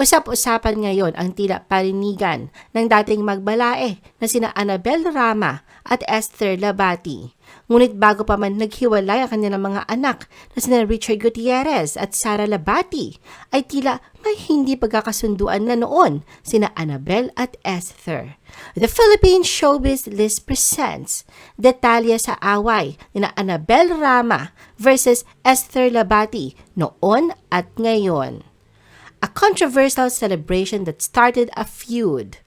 Usap-usapan ngayon ang tila parinigan ng dating magbalae na sina Annabel Rama at Esther Labati. Ngunit bago pa man naghiwalay ang kanilang mga anak na sina Richard Gutierrez at Sara Labati, ay tila may hindi pagkakasunduan na noon sina Annabel at Esther. The Philippine Showbiz List presents detalye sa away ni na Annabel Rama versus Esther Labati noon at ngayon a controversial celebration that started a feud.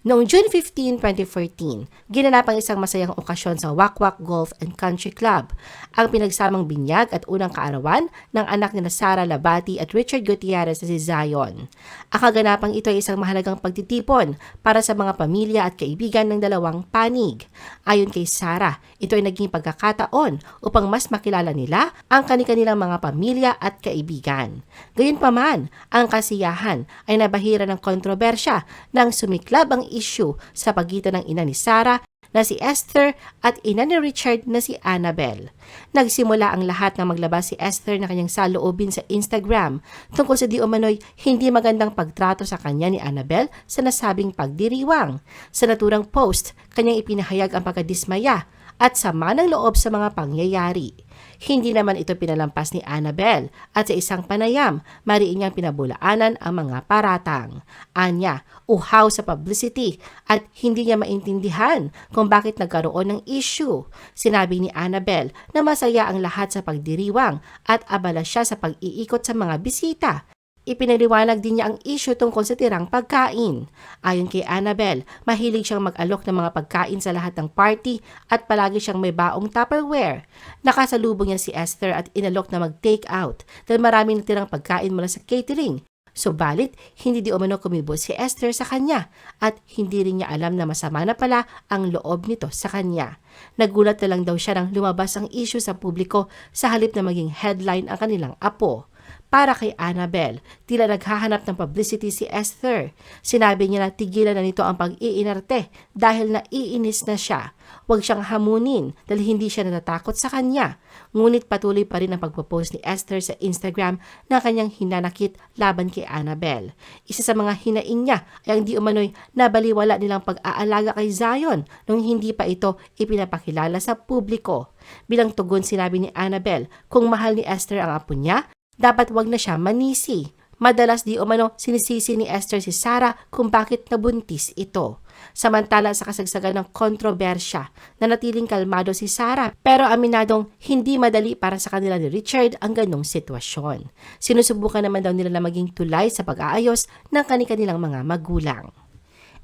Noong June 15, 2014, ginanap ang isang masayang okasyon sa Wakwak Golf and Country Club, ang pinagsamang binyag at unang kaarawan ng anak ni Sara Labati at Richard Gutierrez na si Zion. Ang kaganapang ito ay isang mahalagang pagtitipon para sa mga pamilya at kaibigan ng dalawang panig. Ayon kay Sara, ito ay naging pagkakataon upang mas makilala nila ang kanilang mga pamilya at kaibigan. Gayunpaman, ang kasiyahan ay nabahira ng kontrobersya nang sumiklab ang issue sa pagitan ng ina ni Sarah na si Esther at ina ni Richard na si Annabel. Nagsimula ang lahat ng maglabas si Esther na kanyang saloobin sa Instagram tungkol sa di umano'y hindi magandang pagtrato sa kanya ni Annabel sa nasabing pagdiriwang. Sa naturang post, kanyang ipinahayag ang pagkadismaya at sama ng loob sa mga pangyayari. Hindi naman ito pinalampas ni Annabel at sa isang panayam, mariin niyang pinabulaanan ang mga paratang. Anya, uhaw sa publicity at hindi niya maintindihan kung bakit nagkaroon ng issue. Sinabi ni Annabel na masaya ang lahat sa pagdiriwang at abala siya sa pag-iikot sa mga bisita. Ipinaliwanag din niya ang issue tungkol sa tirang pagkain. Ayon kay Annabel, mahilig siyang mag-alok ng mga pagkain sa lahat ng party at palagi siyang may baong Tupperware. Nakasalubong niya si Esther at inalok na mag-take out dahil marami na tirang pagkain mula sa catering. Subalit, hindi di umano kumibo si Esther sa kanya at hindi rin niya alam na masama na pala ang loob nito sa kanya. Nagulat na lang daw siya nang lumabas ang issue sa publiko sa halip na maging headline ang kanilang apo para kay Annabel. Tila naghahanap ng publicity si Esther. Sinabi niya na tigilan na nito ang pag-iinarte dahil naiinis na siya. Huwag siyang hamunin dahil hindi siya natatakot sa kanya. Ngunit patuloy pa rin ang pagpo-post ni Esther sa Instagram na kanyang hinanakit laban kay Annabel. Isa sa mga hinaing niya ay ang di umano'y nabaliwala nilang pag-aalaga kay Zion nung hindi pa ito ipinapakilala sa publiko. Bilang tugon sinabi ni Annabel kung mahal ni Esther ang apo niya, dapat wag na siya manisi. Madalas di umano sinisisi ni Esther si Sarah kung bakit nabuntis ito. Samantala sa kasagsagan ng kontrobersya, nanatiling kalmado si Sarah pero aminadong hindi madali para sa kanila ni Richard ang ganong sitwasyon. Sinusubukan naman daw nila na maging tulay sa pag-aayos ng kanilang mga magulang.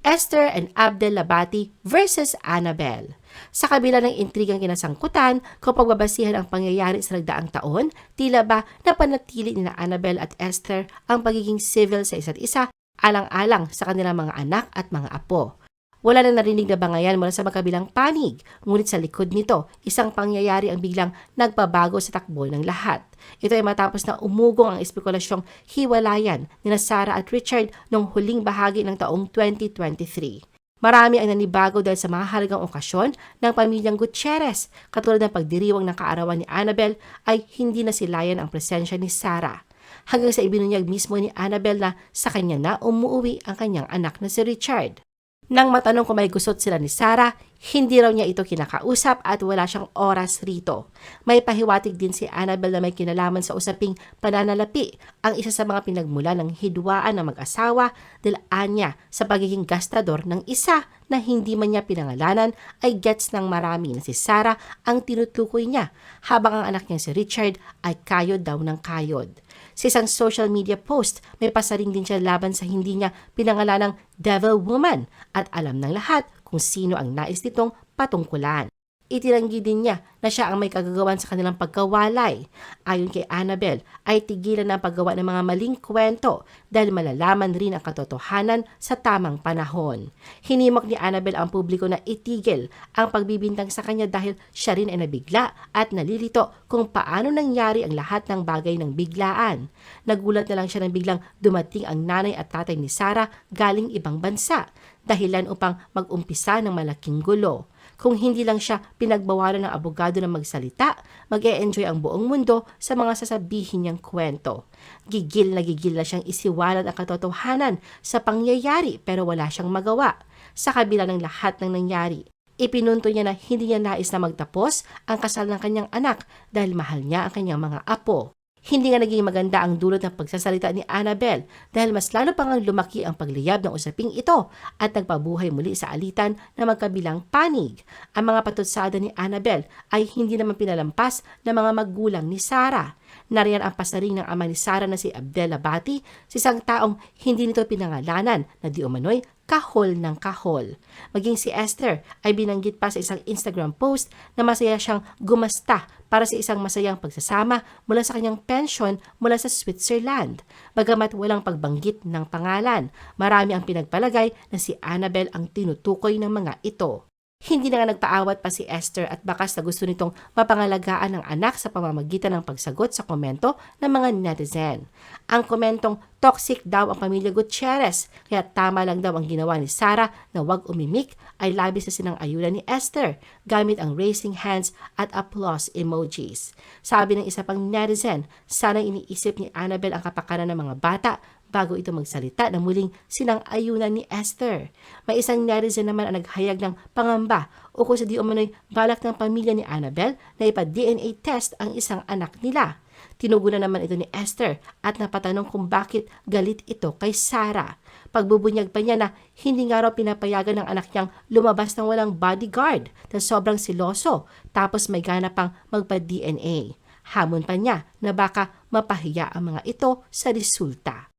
Esther and Abdel Labati versus Annabel. Sa kabila ng intrigang kinasangkutan, kung pagbabasihan ang pangyayari sa nagdaang taon, tila ba napanatili ni na Annabel at Esther ang pagiging civil sa isa't isa alang-alang sa kanilang mga anak at mga apo. Wala na narinig na bangayan mula sa magkabilang panig, ngunit sa likod nito, isang pangyayari ang biglang nagpabago sa takbo ng lahat. Ito ay matapos na umugong ang espekulasyong hiwalayan ni Sarah at Richard noong huling bahagi ng taong 2023. Marami ang nanibago dahil sa mahalagang okasyon ng pamilyang Gutierrez, katulad ng pagdiriwang ng kaarawan ni Annabel ay hindi na silayan ang presensya ni Sarah. Hanggang sa ibinunyag mismo ni Annabel na sa kanya na umuwi ang kanyang anak na si Richard. Nang matanong kung may gusot sila ni Sarah, hindi raw niya ito kinakausap at wala siyang oras rito. May pahiwatig din si Annabel na may kinalaman sa usaping pananalapi ang isa sa mga pinagmula ng hidwaan ng mag-asawa dahil anya sa pagiging gastador ng isa na hindi man niya pinangalanan ay gets ng marami na si Sarah ang tinutukoy niya habang ang anak niya si Richard ay kayod daw ng kayod. Sa isang social media post, may pasaring din siya laban sa hindi niya pinangalanang Devil Woman at alam ng lahat kung sino ang nais nitong patungkulan. Itinanggi din niya na siya ang may kagagawan sa kanilang pagkawalay. Ayon kay Annabel, ay tigilan ang paggawa ng mga maling kwento dahil malalaman rin ang katotohanan sa tamang panahon. Hinimok ni Annabel ang publiko na itigil ang pagbibintang sa kanya dahil siya rin ay nabigla at nalilito kung paano nangyari ang lahat ng bagay ng biglaan. Nagulat na lang siya nang biglang dumating ang nanay at tatay ni Sarah galing ibang bansa dahilan upang mag-umpisa ng malaking gulo. Kung hindi lang siya pinagbawalan ng abogado na magsalita, mag enjoy ang buong mundo sa mga sasabihin niyang kwento. Gigil na gigil na siyang isiwalat ang katotohanan sa pangyayari pero wala siyang magawa. Sa kabila ng lahat ng nangyari, Ipinunto niya na hindi niya nais na magtapos ang kasal ng kanyang anak dahil mahal niya ang kanyang mga apo. Hindi nga naging maganda ang dulot ng pagsasalita ni Annabel dahil mas lalo pang ang lumaki ang pagliyab ng usaping ito at nagpabuhay muli sa alitan na magkabilang panig. Ang mga patutsada ni Annabel ay hindi naman pinalampas ng mga magulang ni Sarah. Nariyan ang pasaring ng ama ni Sarah na si Abdel Abati, si isang taong hindi nito pinangalanan na di umano'y kahol ng kahol. Maging si Esther ay binanggit pa sa isang Instagram post na masaya siyang gumasta para sa isang masayang pagsasama mula sa kanyang pension mula sa Switzerland. Bagamat walang pagbanggit ng pangalan, marami ang pinagpalagay na si Annabel ang tinutukoy ng mga ito. Hindi na nga nagpaawat pa si Esther at bakas na gusto nitong mapangalagaan ng anak sa pamamagitan ng pagsagot sa komento ng mga netizen. Ang komentong toxic daw ang pamilya Gutierrez kaya tama lang daw ang ginawa ni Sarah na wag umimik ay labis na sinang ayuda ni Esther gamit ang raising hands at applause emojis. Sabi ng isa pang netizen, sana iniisip ni Annabel ang kapakanan ng mga bata bago ito magsalita na muling sinang-ayunan ni Esther. May isang netizen naman ang naghayag ng pangamba kung sa di umano'y balak ng pamilya ni Annabel na ipa-DNA test ang isang anak nila. Tinugunan naman ito ni Esther at napatanong kung bakit galit ito kay Sarah. Pagbubunyag pa niya na hindi nga raw pinapayagan ng anak niyang lumabas ng walang bodyguard na sobrang siloso tapos may gana pang magpa-DNA. Hamon pa niya na baka mapahiya ang mga ito sa resulta.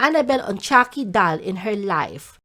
Annabelle on Chucky Doll in her life.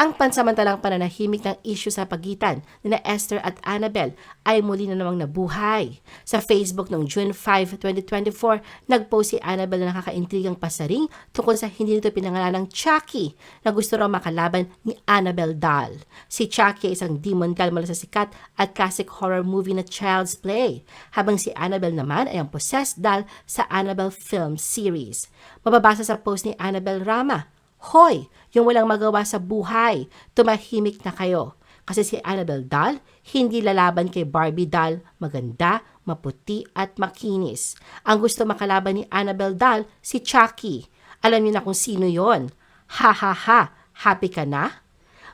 Ang pansamantalang pananahimik ng issue sa pagitan ni na Esther at Annabelle ay muli na namang nabuhay. Sa Facebook noong June 5, 2024, nagpost si Annabelle na nakakaintrigang pasaring tungkol sa hindi nito pinangalan ng Chucky na gusto raw makalaban ni Annabelle Doll. Si Chucky ay isang demon doll mula sa sikat at classic horror movie na Child's Play, habang si Annabelle naman ay ang possessed doll sa Annabelle film series. Mababasa sa post ni Annabelle Rama, Hoy, yung walang magawa sa buhay, tumahimik na kayo. Kasi si Annabelle Doll, hindi lalaban kay Barbie Doll, maganda, maputi at makinis. Ang gusto makalaban ni Annabelle Doll, si Chucky. Alam niyo na kung sino yon. Ha ha ha, happy ka na?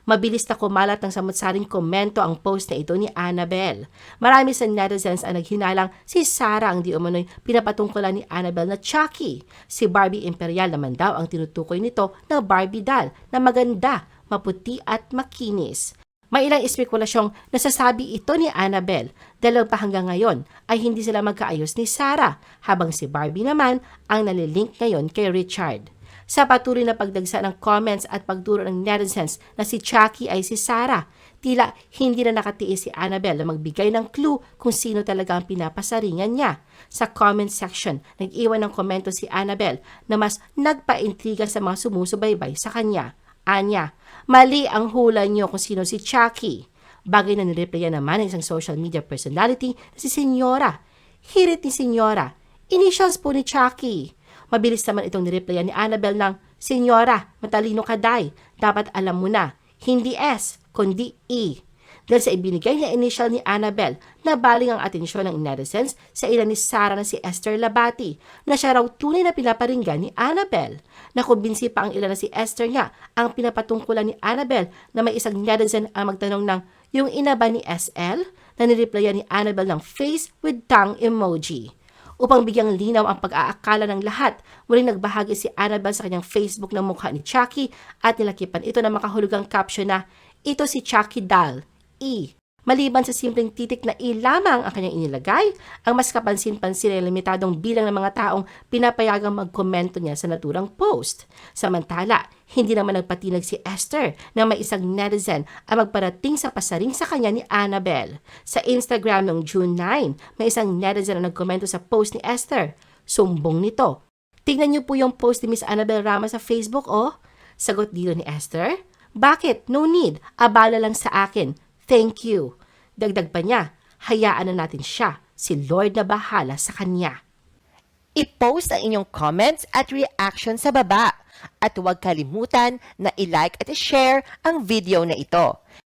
Mabilis na kumalat ng samutsaring komento ang post na ito ni Annabelle. Marami sa netizens ang naghinalang si Sarah ang di umano'y pinapatungkulan ni Annabelle na Chucky. Si Barbie Imperial naman daw ang tinutukoy nito na Barbie doll na maganda, maputi at makinis. May ilang espekulasyong nasasabi ito ni Annabelle dahil pa hanggang ngayon ay hindi sila magkaayos ni Sarah habang si Barbie naman ang nalilink ngayon kay Richard. Sa patuloy na pagdagsa ng comments at pagturo ng netizens na si Chucky ay si Sarah, tila hindi na nakatiis si Annabelle na magbigay ng clue kung sino talaga ang pinapasaringan niya. Sa comment section, nag-iwan ng komento si Annabelle na mas nagpaintriga sa mga sumusubaybay sa kanya. Anya, mali ang hula niyo kung sino si Chucky. Bagay na nireplyan naman ng isang social media personality na si Senyora. Hirit ni Senyora. Initials po ni Chucky. Mabilis naman itong nireplyan ni Annabel ng, Senyora, matalino ka day. Dapat alam mo na, hindi S, kundi E. Dahil sa ibinigay na initial ni Annabel, nabaling ang atensyon ng netizens sa ilan ni Sarah na si Esther Labati na siya raw tunay na pinaparinggan ni Annabel. Nakumbinsi pa ang ilan na si Esther nga ang pinapatungkulan ni Annabel na may isang netizen ang magtanong ng yung ina ba ni SL na nireplyan ni Annabel ng face with tongue emoji. Upang bigyang linaw ang pag-aakala ng lahat, muling nagbahagi si Annabelle sa kanyang Facebook ng mukha ni Chucky at nilakipan ito ng makahulugang caption na, Ito si Chucky Doll, E. Maliban sa simpleng titik na E lamang ang kanyang inilagay, ang mas kapansin-pansin ay limitadong bilang ng mga taong pinapayagang magkomento niya sa naturang post. Samantala, hindi naman nagpatinag si Esther na may isang netizen ang magparating sa pasaring sa kanya ni Annabelle. Sa Instagram noong June 9, may isang netizen na nagkomento sa post ni Esther. Sumbong nito. Tingnan niyo po yung post ni Miss Annabelle Rama sa Facebook, oh. Sagot dito ni Esther. Bakit? No need. Abala lang sa akin. Thank you. Dagdag pa niya, hayaan na natin siya. Si Lord na bahala sa kanya. I-post ang inyong comments at reaction sa baba. At huwag kalimutan na i-like at i-share ang video na ito.